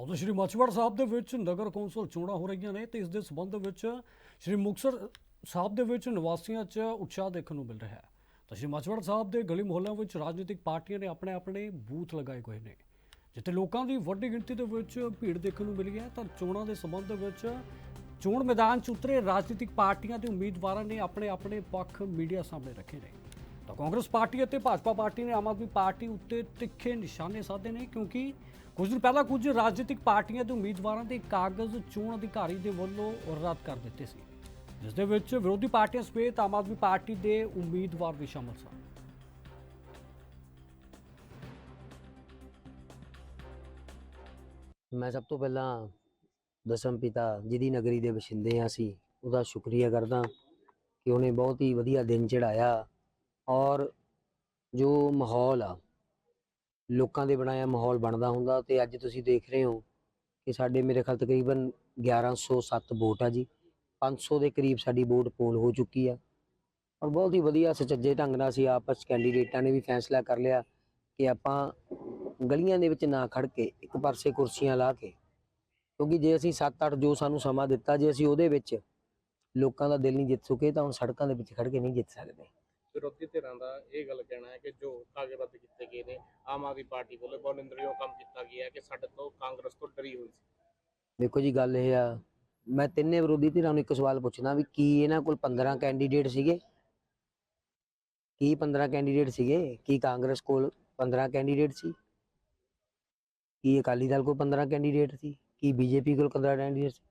ਉਦੋਂ ਸ਼੍ਰੀ ਮਾਛੀਵਾੜਾ ਸਾਹਿਬ ਦੇ ਵਿੱਚ ਨਗਰ ਕੌਂਸਲ ਚੋਣਾਂ ਹੋ ਰਹੀਆਂ ਨੇ ਤੇ ਇਸ ਦੇ ਸੰਬੰਧ ਵਿੱਚ ਸ਼੍ਰੀ ਮੁਕਤਸਰ ਸਾਹਿਬ ਦੇ ਵਿੱਚ ਨਿਵਾਸੀਆਂ 'ਚ ਉਤਸ਼ਾਹ ਦੇਖਣ ਨੂੰ ਮਿਲ ਰਿਹਾ ਹੈ। ਤਾਂ ਸ਼੍ਰੀ ਮਾਛੀਵਾੜਾ ਸਾਹਿਬ ਦੇ ਗਲੀ ਮੁਹੱਲਿਆਂ ਵਿੱਚ ਰਾਜਨੀਤਿਕ ਪਾਰਟੀਆਂ ਨੇ ਆਪਣੇ ਆਪਣੇ ਬੂਥ ਲਗਾਏ ਹੋਏ ਨੇ। ਜਿੱਥੇ ਲੋਕਾਂ ਦੀ ਵੱਡੀ ਗਿਣਤੀ ਦੇ ਵਿੱਚ ਭੀੜ ਦੇਖਣ ਨੂੰ ਮਿਲੀ ਹੈ, ਤਾਂ ਚੋਣਾਂ ਦੇ ਸਬੰਧ ਵਿੱਚ ਚੋਣ ਮੈਦਾਨ 'ਚ ਉਤਰੇ ਰਾਜਨੀਤਿਕ ਪਾਰਟੀਆਂ ਦੇ ਉਮੀਦਵਾਰਾਂ ਨੇ ਆਪਣੇ ਆਪਣੇ ਪੱਖ ਮੀਡੀਆ ਸਾਹਮਣੇ ਰੱਖੇ ਨੇ। ਤਾਂ ਕਾਂਗਰਸ ਪਾਰਟੀ ਅਤੇ ਭਾਜਪਾ ਪਾਰਟੀ ਨੇ ਆਮ ਆਦਮੀ ਪਾਰਟੀ ਉੱਤੇ ਤਿੱਖੇ ਨਿਸ਼ਾਨੇ ਸਾਧੇ ਨੇ ਕਿਉਂਕਿ ਕੁਝ ਦਿਨ ਪਹਿਲਾਂ ਕੁਝ ਰਾਜਨੀਤਿਕ ਪਾਰਟੀਆਂ ਦੇ ਉਮੀਦਵਾਰਾਂ ਦੇ ਕਾਗਜ਼ ਚੋਣ ਅਧਿਕਾਰੀ ਦੇ ਵੱਲੋਂ ਰੱਦ ਕਰ ਦਿੱਤੇ ਸੀ। ਜਿਸ ਦੇ ਵਿੱਚ ਵਿਰੋਧੀ ਪਾਰਟੀਆਂ ਸਮੇਤ ਆਮ ਆਦਮੀ ਪਾਰਟੀ ਦੇ ਉਮੀਦਵਾਰ ਵੀ ਸ਼ਾਮਲ ਸਨ। ਮੈਂ ਸਭ ਤੋਂ ਪਹਿਲਾਂ ਦਸਮ ਪਿਤਾ ਜਿਹਦੀ ਨਗਰੀ ਦੇ ਵਸਿੰਦੇ ਹਾਂ ਅਸੀਂ ਉਹਦਾ ਸ਼ੁਕਰੀਆ ਕਰਦਾ ਕਿ ਉਹਨੇ ਬਹੁਤ ਹੀ ਵਧੀਆ ਦਿਨ ਚੜਾਇਆ ਔਰ ਜੋ ਮਾਹੌਲ ਆ ਲੋਕਾਂ ਦੇ ਬਣਾਇਆ ਮਾਹੌਲ ਬਣਦਾ ਹੁੰਦਾ ਤੇ ਅੱਜ ਤੁਸੀਂ ਦੇਖ ਰਹੇ ਹੋ ਕਿ ਸਾਡੇ ਮੇਰੇ ਖਿਆਲ ਤਕਰੀਬਨ 1107 ਵੋਟ ਆ ਜੀ। 500 ਦੇ ਕਰੀਬ ਸਾਡੀ ਵੋਟ ਪੋਲ ਹੋ ਚੁੱਕੀ ਆ। ਔਰ ਬਹੁਤ ਹੀ ਵਧੀਆ ਸੁਚੱਜੇ ਢੰਗ ਨਾਲ ਅਸੀਂ ਆਪਸ ਕੈਂਡੀਡੇਟਾਂ ਨੇ ਵੀ ਫੈਸਲਾ ਕਰ ਲਿਆ ਕਿ ਆਪਾਂ ਗਲੀਆਂ ਦੇ ਵਿੱਚ ਨਾ ਖੜ ਕੇ ਇੱਕ ਪਾਸੇ ਕੁਰਸੀਆਂ ਲਾ ਕੇ, ਕਿਉਂਕਿ ਜੇ ਅਸੀਂ 7-8 ਜੋ ਸਾਨੂੰ ਸਮਾਂ ਦਿੱਤਾ, ਜੇ ਅਸੀਂ ਉਹਦੇ ਵਿੱਚ ਲੋਕਾਂ ਦਾ ਦਿਲ ਨਹੀਂ ਜਿੱਤ ਸਕੇ ਤਾਂ ਹੁਣ ਸੜਕਾਂ ਦੇ ਵਿੱਚ ਖੜ ਕੇ ਨਹੀਂ ਜਿੱਤ ਸਕਦੇ। ਵਿਰੋਧੀ ਧਿਰਾਂ ਦਾ ਇਹ ਗੱਲ ਕਹਿਣਾ ਹੈ ਕਿ ਜੋ ਕਾਗਜ਼ ਰੱਦ ਕੀਤੇ ਗਏ ਨੇ, ਆਮ ਆਦਮੀ ਪਾਰਟੀ ਵੱਲੋਂ ਬਹੁਤ ਨਿੰਦਣਯੋਗ ਕੰਮ ਕੀਤਾ ਗਿਆ ਹੈ ਕਿ ਸਾਡੇ ਤੋਂ ਕਾਂਗਰਸ ਤੋਂ ਡਰੀ ਹੋਈ ਸੀ। ਦੇਖੋ ਜੀ, ਗੱਲ ਇਹ ਆ, ਮੈਂ ਤਿੰਨੇ ਵਿਰੋਧੀ ਧਿਰਾਂ ਨੂੰ ਇੱਕ ਸਵਾਲ ਪੁੱਛਣਾ ਵੀ ਕੀ ਇਹਨਾਂ ਕੋਲ 15 ਕੈਂਡੀਡੇਟ ਸੀਗੇ? ਕੀ 15 ਕੈਂਡੀਡੇਟ ਸੀਗੇ? ਕੀ ਕਾਂਗਰਸ ਕੋਲ 15 ਕੈਂਡੀਡੇਟ ਸੀ? ਕੀ ਅਕਾਲੀ ਦਲ ਕੋਲ 15 ਕੈਂਡੀਡੇਟ ਸੀ? ਕੀ ਬੀਜੇਪੀ ਕੋਲ 15 ਕੈਂਡੀਡੇਟ ਸੀ?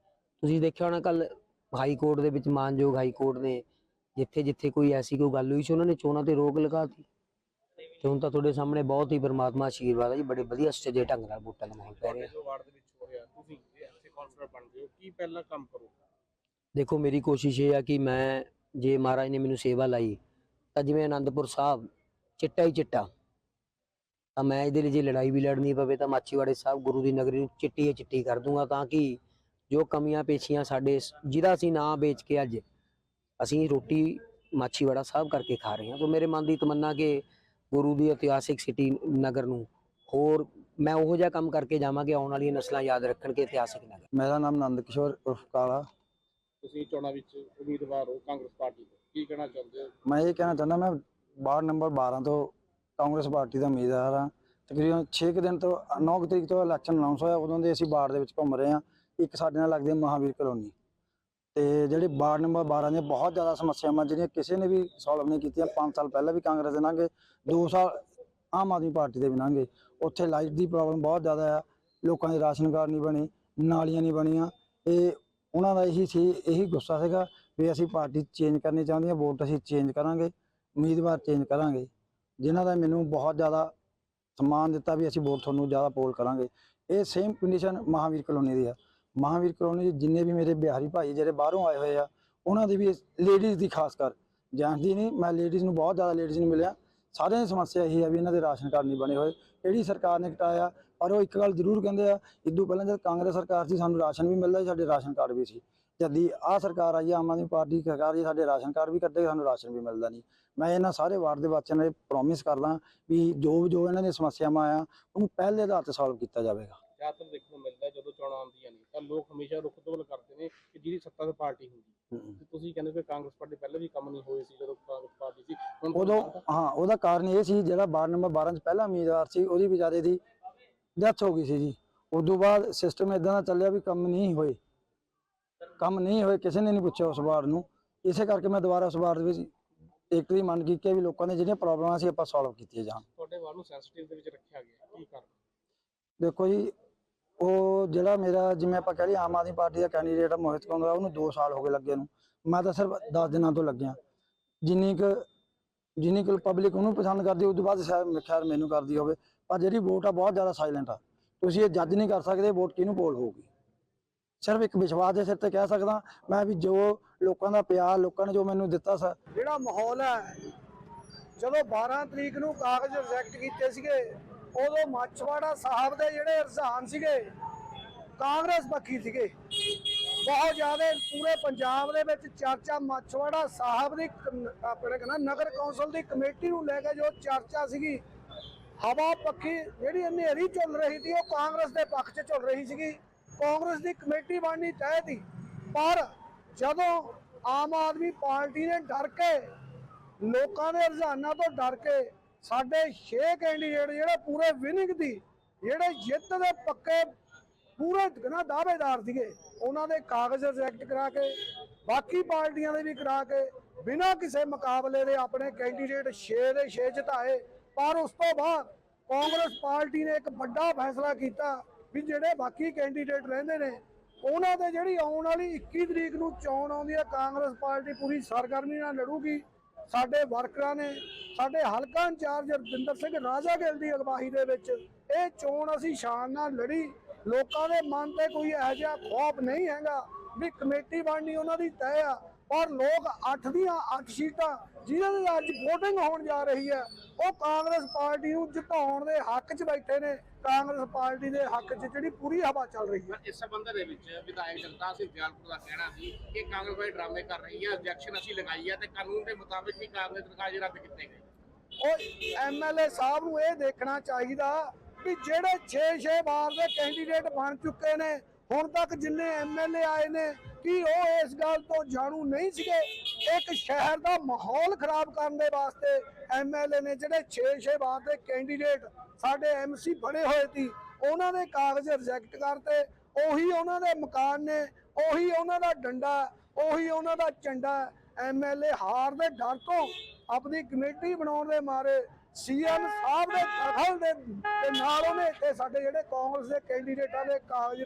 ਤੁਸੀਂ ਦੇਖਿਆ ਹੋਣਾ ਕੱਲ ਹਾਈ ਕੋਰਟ ਦੇ ਵਿੱਚ ਮਾਨਯੋਗ ਹਾਈ ਕੋਰਟ ਨੇ ਜਿੱਥੇ ਜਿੱਥੇ ਕੋਈ ਐਸੀ ਕੋਈ ਗੱਲ ਹੋਈ ਸੀ ਉਹਨਾਂ ਨੇ ਚੋਣਾਂ ਤੇ ਰੋਕ ਲਗਾਤੀ। ਤੇ ਹੁਣ ਤਾਂ ਤੁਹਾਡੇ ਸਾਹਮਣੇ ਬਹੁਤ ਹੀ ਪਰਮਾਤਮਾ ਆਸ਼ੀਰਵਾਦ ਹੈ ਜੀ ਬੜੇ ਵਧੀਆ ਸੱਚੇ ਢੰਗ ਨਾਲ ਦਾ ਮਾਹੌਲ ਪੈ ਰਿਹਾ। ਤੁਹਾਡੇ ਜੋ ਵਾਰਡ ਦੇ ਵਿੱਚ ਹੋ ਰਿਹਾ ਤੁਸੀਂ ਐਸੇ ਕਾਉਂਸਲਰ ਬਣਦੇ ਹੋ ਕੀ ਪਹਿਲਾ ਕੰਮ ਕਰੋ ਦੇਖੋ ਮੇਰੀ ਕੋਸ਼ਿਸ਼ ਇਹ ਆ ਕਿ ਮੈਂ ਜੇ ਮਹਾਰਾਜ ਨੇ ਮੈਨੂੰ ਸੇਵਾ ਲਾਈ ਤਾਂ ਜਿਵੇਂ ਆਨੰਦਪੁਰ ਸਾਹਿਬ ਚਿੱਟਾ ਹੀ ਚਿੱਟਾ। ਤਾਂ ਮੈਂ ਇਹਦੇ ਲਈ ਜੇ ਲੜਾਈ ਵੀ ਲੜਨੀ ਪਵੇ ਤਾਂ ਮਾਚੀਵਾੜੇ ਸਾਹਿਬ ਗੁਰੂ ਦੀ ਨਗਰੀ ਨੂੰ ਚਿੱਟੀ ਹੀ ਚਿੱਟੀ ਕਰ ਦੂੰਗਾ ਤਾਂ ਕਿ ਜੋ ਕਮੀਆਂ ਪੇਸ਼ੀਆਂ ਸਾਡੇ ਜਿਹਦਾ ਅਸੀਂ ਨਾਂ ਵੇਚ ਕੇ ਅੱਜ ਅਸੀਂ ਰੋਟੀ ਮਾਚੀਵਾੜਾ ਸਾਹਿਬ ਕਰਕੇ ਖਾ ਰਹੇ ਹਾਂ। ਤਾਂ ਮੇਰੇ ਮਨ ਦੀ ਤਮੰਨਾ ਕਿ ਗੁਰੂ ਦੀ ਇਤਿਹਾਸਿਕ ਸਿਟੀ ਨਗਰ ਨੂੰ ਹੋਰ ਮੈਂ ਉਹੋ ਜਿਹਾ ਕੰਮ ਕਰਕੇ ਜਾਵਾਂ ਕਿ ਆਉਣ ਵਾਲੀਆਂ ਨਸਲਾਂ ਯਾਦ ਰੱਖਣ ਕਿ ਇਤਿਹਾਸਿਕ ਨਗਰ। ਮੇਰਾ ਨਾਮ ਨੰਦ ਕਿਸ਼ੋਰ ਉਰਫ ਕਾਲਾ। ਤੁਸੀਂ ਚੋਣਾਂ ਵਿੱਚ ਉਮੀਦਵਾਰ ਹੋ ਕਾਂਗਰਸ ਪਾਰਟੀ ਤੋਂ। ਕੀ ਕਹਿਣਾ ਚਾਹੁੰਦੇ ਹੋ? ਮੈਂ ਇਹ ਕਹਿਣਾ ਚਾਹੁੰਦਾ ਮੈਂ ਵਾਰਡ ਨੰਬਰ 12 ਤੋਂ ਕਾਂਗਰਸ ਪਾਰਟੀ ਦਾ ਉਮੀਦਵਾਰ ਹਾਂ। ਤਕਰੀਬਨ 6 ਕੁ ਦਿਨ ਤੋਂ 9 ਤਰੀਕ ਤੋਂ ਇਲੈਕਸ਼ਨ ਅਨਾਉਂਸ ਹੋਇਆ। ਉਦੋਂ ਦੇ ਅਸੀਂ ਵਾਰਡ ਦੇ ਵਿੱਚ ਘੁੰਮ ਰਹੇ ਹਾਂ। ਇੱਕ ਸਾਡੇ ਨਾਲ ਲੱਗਦੀ ਮਹਾਵੀਰ ਕਲੋਨੀ। ਤੇ ਜਿਹੜੇ ਵਾਰਡ ਨੰਬਰ 12 ਦੀਆਂ ਬਹੁਤ ਜ਼ਿਆਦਾ ਸਮੱਸਿਆਵਾਂ ਜਿਹੜੀਆਂ ਕਿਸੇ ਨੇ ਵੀ ਸੋਲਵ ਨਹੀਂ ਕੀਤੀਆਂ 5 ਸਾਲ ਪਹਿਲਾਂ ਵੀ ਕਾਂਗਰਸ ਦੇ ਲੰਘੇ 2 ਸਾਲ ਆਮ ਆਦਮੀ ਪਾਰਟੀ ਦੇ ਵੀ ਲੰਘੇ ਉੱਥੇ ਲਾਈਟ ਦੀ ਪ੍ਰੋਬਲਮ ਬਹੁਤ ਜ਼ਿਆਦਾ ਆ, ਲੋਕਾਂ ਦੇ ਰਾਸ਼ਨ ਕਾਰਡ ਨਹੀਂ ਬਣੇ, ਨਾਲੀਆਂ ਨਹੀਂ ਬਣੀਆਂ ਇਹ ਉਹਨਾਂ ਦਾ ਇਹੀ ਸੀ, ਇਹੀ ਗੁੱਸਾ ਸੀਗਾ ਵੀ ਅਸੀਂ ਪਾਰਟੀ ਚੇਂਜ ਕਰਨੀ ਚਾਹੁੰਦੇ ਹਾਂ, ਵੋਟ ਅਸੀਂ ਚੇਂਜ ਕਰਾਂਗੇ, ਉਮੀਦਵਾਰ ਚੇਂਜ ਕਰਾਂਗੇ, ਜਿਨ੍ਹਾਂ ਦਾ ਮੈਨੂੰ ਬਹੁਤ ਜ਼ਿਆਦਾ ਸਨਮਾਨ ਦਿੱਤਾ ਵੀ ਅਸੀਂ ਵੋਟ ਤੁਹਾਨੂੰ ਜ਼ਿਆਦਾ ਪੋਲ ਕਰਾਂਗੇ, ਇਹ ਸੇਮ ਕੰਡੀਸ਼ਨ ਮਹਾਵੀਰ ਕਲੋਨੀ ਦੀ ਆ। ਮਹਾਵੀਰ ਕਲੋਨੀ ਜਿੰਨੇ ਵੀ ਮੇਰੇ ਬਿਹਾਰੀ ਭਾਈ ਜਿਹੜੇ ਬਾਹਰੋਂ ਆਏ ਹੋਏ ਆ, ਉਹਨਾਂ ਦੀ ਵੀ ਲੇਡੀਜ਼ ਦੀ ਖਾਸ ਕਰ। ਜੈਂਟਸ ਦੀ ਨਹੀਂ, ਮੈਂ ਲੇਡੀਜ਼ ਨੂੰ ਬਹੁਤ ਜ਼ਿਆਦਾ ਲੇਡੀਜ਼ ਨੂੰ ਮਿਲਿਆ। ਸਾਰਿਆਂ ਦੀ ਸਮੱਸਿਆ ਇਹੀ ਆ ਵੀ ਇਹਨਾਂ ਦੇ ਰਾਸ਼ਨ ਕਾਰਡ ਨਹੀਂ ਬਣੇ ਹੋਏ। ਕਿਹੜੀ ਸਰਕਾਰ ਨੇ ਘਟਾਇਆ, ਪਰ ਉਹ ਇੱਕ ਗੱਲ ਜ਼ਰੂਰ ਕਹਿੰਦੇ ਆ ਇਦੋਂ ਪਹਿਲਾਂ ਜਦ ਕਾਂਗਰਸ ਸਰਕਾਰ ਸੀ, ਸਾਨੂੰ ਰਾਸ਼ਨ ਵੀ ਮਿਲਦਾ ਸੀ, ਸਾਡੇ ਰਾਸ਼ਨ ਕਾਰਡ ਵੀ ਸੀ। ਜਦੀ ਆਹ ਸਰਕਾਰ ਆਈ, ਆਮ ਆਦਮੀ ਪਾਰਟੀ ਦੀ ਸਰਕਾਰ ਜੀ ਸਾਡੇ ਰਾਸ਼ਨ ਕਾਰਡ ਵੀ ਕੱਢੇ, ਸਾਨੂੰ ਰਾਸ਼ਨ ਵੀ ਮਿਲਦਾ ਨਹੀਂ। ਮੈਂ ਇਹਨਾਂ ਸਾਰੇ ਵਾਰਡ ਦੇ ਬੱਚਿਆਂ ਨੂੰ ਪ੍ਰੋਮਿਸ ਕਰਦਾ ਵੀ ਜੋ ਜੋ ਇਹਨਾਂ ਦੀਆਂ ਸਮੱਸਿਆਵਾਂ ਆ, ਉਹਨੂੰ ਪਹਿਲੇ ਆਧਾਰ ਤੇ ਸੋਲਵ ਕੀਤਾ ਜਾਵੇਗਾ। ਜ਼ਿਆਦਾਤਰ ਦੇਖਣ ਨੂੰ ਮਿਲਦਾ ਹੈ ਜਦੋਂ ਚੋਣਾਂ ਆਉਂਦੀਆਂ ਨੇ ਤਾਂ ਲੋਕ ਹਮੇਸ਼ਾ ਰੁੱਖ ਤੋਲ ਕਰਦੇ ਨੇ ਕਿ ਜਿਹਦੀ ਸੱਤਾ ਤੇ ਪਾਰਟੀ ਹੁੰਦੀ ਤੇ ਤੁਸੀਂ ਕਹਿੰਦੇ ਕਿ ਕਾਂਗਰਸ ਪਾਰਟੀ ਪਹਿਲਾਂ ਵੀ ਕੰਮ ਨਹੀਂ ਹੋਏ ਸੀ ਜਦੋਂ ਕਾਂਗਰਸ ਪਾਰਟੀ ਸੀ ਉਦੋਂ? ਹਾਂ ਉਹਦਾ ਕਾਰਨ ਇਹ ਸੀ ਜਿਹੜਾ ਵਾਰਡ ਨੰਬਰ 12 ਚ ਪਹਿਲਾ ਉਮੀਦਵਾਰ ਸੀ ਉਹਦੀ ਵਿਚਾਰੇ ਦੀ ਡੈਥ ਹੋ ਗਈ ਸੀ ਜੀ। ਉਦੋਂ ਬਾਅਦ ਸਿਸਟਮ ਇਦਾਂ ਦਾ ਚੱਲਿਆ ਵੀ ਕੰਮ ਨਹੀਂ ਹੋਏ। ਕੰਮ ਨਹੀਂ ਹੋਏ ਕਿਸੇ ਨੇ ਨਹੀਂ ਪੁੱਛਿਆ ਉਸ ਵਾਰਡ ਨੂੰ। ਇਸੇ ਕਰਕੇ ਮੈਂ ਦੁਬਾਰਾ ਉਸ ਵਾਰਡ ਦੇ ਵਿੱਚ ਇੱਕ ਦੀ ਮੰਨ ਕੀਤੀ ਵੀ ਲੋਕਾਂ ਦੇ ਜਿਹੜੀਆਂ ਪ੍ਰੋਬਲਮਾਂ ਸੀ ਆਪਾਂ ਸੋਲਵ ਕੀਤੀਆਂ ਜਾਣ। ਤੁਹਾਡੇ ਵਾਰ ਨੂੰ ਸੈਂਸਿਟਿਵ ਦੇ ਵਿੱਚ ਰੱਖਿਆ ਗਿਆ ਕੀ ਕਾਰਨ? ਦੇਖੋ ਜੀ ਉਹ ਜਿਹੜਾ ਮੇਰਾ, ਜਿਵੇਂ ਆਪਾਂ ਕਹਿ ਲਈਏ ਆਮ ਆਦਮੀ ਪਾਰਟੀ ਦਾ ਕੈਂਡੀਡੇਟ ਆ ਮੋਹਿਤ ਕੌਂਦਰਾ ਉਹਨੂੰ 2 ਸਾਲ ਹੋ ਗਏ ਲੱਗੇ ਨੂੰ। ਮੈਂ ਤਾਂ ਸਿਰਫ 10 ਦਿਨਾਂ ਤੋਂ ਲੱਗਿਆ। ਜਿੰਨੀ ਕੁ ਜਿੰਨੀ ਕੁ ਪਬਲਿਕ ਉਹਨੂੰ ਪਸੰਦ ਕਰਦੀ, ਉਸ ਤੋਂ ਬਾਅਦ ਸ਼ਾਇਦ ਖੈਰ ਮੈਨੂੰ ਕਰਦੀ ਹੋਵੇ। ਪਰ ਜਿਹੜੀ ਵੋਟ ਆ, ਬਹੁਤ ਜ਼ਿਆਦਾ ਸਾਇਲੈਂਟ ਆ। ਤੁਸੀਂ ਇਹ ਜੱਜ ਨਹੀਂ ਕਰ ਸਕਦੇ ਵੋਟ ਕਿਹਨੂੰ ਪੋਲ ਹੋਊਗੀ? ਸਿਰਫ ਇੱਕ ਵਿਸ਼ਵਾਸ ਦੇ ਸਿਰ ਤੇ ਕਹਿ ਸਕਦਾ, ਮੈਂ ਵੀ ਜੋ ਲੋਕਾਂ ਦਾ ਪਿਆਰ, ਲੋਕਾਂ ਨੇ ਜੋ ਮੈਨੂੰ ਦਿੱਤਾ ਸ, ਜਿਹੜਾ ਮਾਹੌਲ ਹੈ, ਜਦੋਂ 12 ਤਰੀਕ ਨੂੰ ਕਾਗਜ਼ ਰਿਜੈਕਟ ਕੀਤੇ ਸੀਗੇ ਉਦੋਂ ਮੱਛਵਾੜਾ ਸਾਹਿਬ ਦੇ ਜਿਹੜੇ ਰੁਝਾਨ ਸੀਗੇ, ਕਾਂਗਰਸ ਪੱਖੀ ਸੀਗੇ। ਬਹੁਤ ਜ਼ਿਆਦਾ ਪੂਰੇ ਪੰਜਾਬ ਦੇ ਵਿੱਚ ਚਰਚਾ ਮੱਛਵਾੜਾ ਸਾਹਿਬ ਦੀ ਕਮ- ਆਪਣੇ ਕਹਿੰਦਾ ਨਗਰ ਕੌਂਸਲ ਦੀ ਕਮੇਟੀ ਨੂੰ ਲੈ ਕੇ ਜੋ ਚਰਚਾ ਸੀਗੀ, ਹਵਾ ਪੱਖੀ ਜਿਹੜੀ ਹਨੇਰੀ ਚੱਲ ਰਹੀ ਸੀ, ਉਹ ਕਾਂਗਰਸ ਦੇ ਪੱਖ 'ਚ ਚੱਲ ਰਹੀ ਸੀਗੀ। ਕਾਂਗਰਸ ਦੀ ਕਮੇਟੀ ਬਣਨੀ ਤੈਅ ਸੀ, ਪਰ ਜਦੋਂ ਆਮ ਆਦਮੀ ਪਾਰਟੀ ਨੇ ਡਰ ਕੇ, ਲੋਕਾਂ ਦੇ ਰੁਝਾਨਾਂ ਤੋਂ ਡਰ ਕੇ ਸਾਡੇ 6 ਕੈਂਡੀਡੇਟ ਜਿਹੜੇ ਪੂਰੇ ਵਿਨਿੰਗ ਦੀ, ਜਿਹੜੇ ਜਿੱਤ ਦੇ ਪੱਕੇ ਪੂਰੇ ਨਾ ਦਾਅਵੇਦਾਰ ਸੀਗੇ, ਉਹਨਾਂ ਦੇ ਕਾਗਜ਼ ਰਿਜੈਕਟ ਕਰਾ ਕੇ, ਬਾਕੀ ਪਾਰਟੀਆਂ ਦੇ ਵੀ ਕਰਾ ਕੇ, ਬਿਨਾਂ ਕਿਸੇ ਮੁਕਾਬਲੇ ਦੇ ਆਪਣੇ ਕੈਂਡੀਡੇਟ 6 ਦੇ 6 ਜਿਤਾਏ। ਪਰ ਉਸ ਤੋਂ ਬਾਅਦ ਕਾਂਗਰਸ ਪਾਰਟੀ ਨੇ ਇੱਕ ਵੱਡਾ ਫੈਸਲਾ ਕੀਤਾ ਵੀ ਜਿਹੜੇ ਬਾਕੀ ਕੈਂਡੀਡੇਟ ਰਹਿੰਦੇ ਨੇ, ਉਹਨਾਂ ਦੇ ਜਿਹੜੀ ਆਉਣ ਵਾਲੀ 21 ਤਰੀਕ ਨੂੰ ਚੋਣ ਆਉਂਦੀ ਹੈ, ਕਾਂਗਰਸ ਪਾਰਟੀ ਪੂਰੀ ਸਰਗਰਮੀ ਨਾਲ ਲੜੂਗੀ। ਸਾਡੇ ਵਰਕਰਾਂ ਨੇ, ਸਾਡੇ ਹਲਕਾ ਇੰਚਾਰਜ ਰਵਿੰਦਰ ਸਿੰਘ ਰਾਜਾ ਗਿੱਲ ਦੀ ਅਗਵਾਈ ਦੇ ਵਿੱਚ ਇਹ ਚੋਣ ਅਸੀਂ ਸ਼ਾਨ ਨਾਲ ਲੜੀ। ਲੋਕਾਂ ਦੇ ਮਨ ਤੇ ਕੋਈ ਇਹੋ ਜਿਹਾ ਖੌਫ ਨਹੀਂ ਹੈਗਾ ਵੀ ਕਮੇਟੀ ਬਣਨੀ ਉਹਨਾਂ ਦੀ ਤੈਅ ਆ। ਪਰ ਲੋਕ 8 ਦੀਆਂ 8 ਸੀਟਾਂ ਜਿਹਨਾਂ ਦੀ ਅੱਜ VOTING ਹੋਣ ਜਾ ਰਹੀ ਹੈ ਉਹ ਕਾਂਗਰਸ ਪਾਰਟੀ ਨੂੰ ਜਿਤਾਉਣ ਦੇ ਹੱਕ 'ਚ ਬੈਠੇ ਨੇ। ਕਾਂਗਰਸ ਪਾਰਟੀ ਦੇ ਹੱਕ 'ਚ ਜਿਹੜੀ ਪੂਰੀ ਹਵਾ ਚੱਲ ਰਹੀ ਹੈ। ਇਸ ਸੰਬੰਧ ਦੇ ਵਿੱਚ ਵਿਧਾਇਕ ਜਗਤਾਰ ਸਿੰਘ ਦਿਆਲਪੁਰ ਦਾ ਕਹਿਣਾ ਸੀ ਕਿ ਕਾਂਗਰਸ ਵਾਲੇ ਡਰਾਮੇ ਕਰ ਰਹੀ ਹੈ objection ਅਸੀਂ ਲਗਾਈ ਹੈ ਤੇ ਕਾਨੂੰਨ ਦੇ ਮੁਤਾਬਿਕ ਹੀ ਕਾਂਗਰਸ ਦੇ ਕਾਗਜ਼ ਰੱਦ ਕੀਤੇ ਗਏ। ਉਹ ਐਮਐਲਏ ਸਾਹਿਬ ਨੂੰ ਇਹ ਦੇਖਣਾ ਚਾਹੀਦਾ ਵੀ ਜਿਹੜੇ 6-6 ਵਾਰ ਦੇ ਕੈਂਡੀਡੇਟ ਬਣ ਚੁੱਕੇ ਨੇ ਹੁਣ ਤੱਕ ਜਿੰਨੇ ਐਮਐਲਏ ਆਏ ਨੇ ਕਿ ਉਹ ਇਸ ਗੱਲ ਤੋਂ ਜਾਣੂ ਨਹੀਂ ਸੀਗੇ। ਇੱਕ ਸ਼ਹਿਰ ਦਾ ਮਾਹੌਲ ਖਰਾਬ ਕਰਨ ਦੇ ਵਾਸਤੇ ਐਮਐਲਏ ਨੇ ਜਿਹੜੇ 6-6 ਵਾਰ ਦੇ ਕੈਂਡੀਡੇਟ ਸਾਡੇ ਐਮਸੀ ਬਣੇ ਹੋਏ ਸੀ, ਉਹਨਾਂ ਦੇ ਕਾਗਜ਼ ਰਿਜੈਕਟ ਕਰਤੇ। ਉਹੀ ਉਹਨਾਂ ਦੇ ਮਕਾਨ ਨੇ, ਉਹੀ ਉਹਨਾਂ ਦਾ ਡੰਡਾ, ਉਹੀ ਉਹਨਾਂ ਦਾ ਝੰਡਾ ਐਮਐਲਏ ਹਾਰ ਦੇ ਡਰ ਤੋਂ ਆਪਣੀ ਕਮੇਟੀ ਬਣਾਉਣ ਦੇ ਮਾਰੇ ਸੀਐਮ ਸਾਹਿਬ ਦੇ ਦਖਲ ਦੇ ਨਾਲ ਉਹਨੇ ਇੱਥੇ ਸਾਡੇ ਜਿਹੜੇ ਕਾਂਗਰਸ ਦੇ ਕੈਂਡੀਡੇਟਾਂ ਦੇ ਕਾਗਜ਼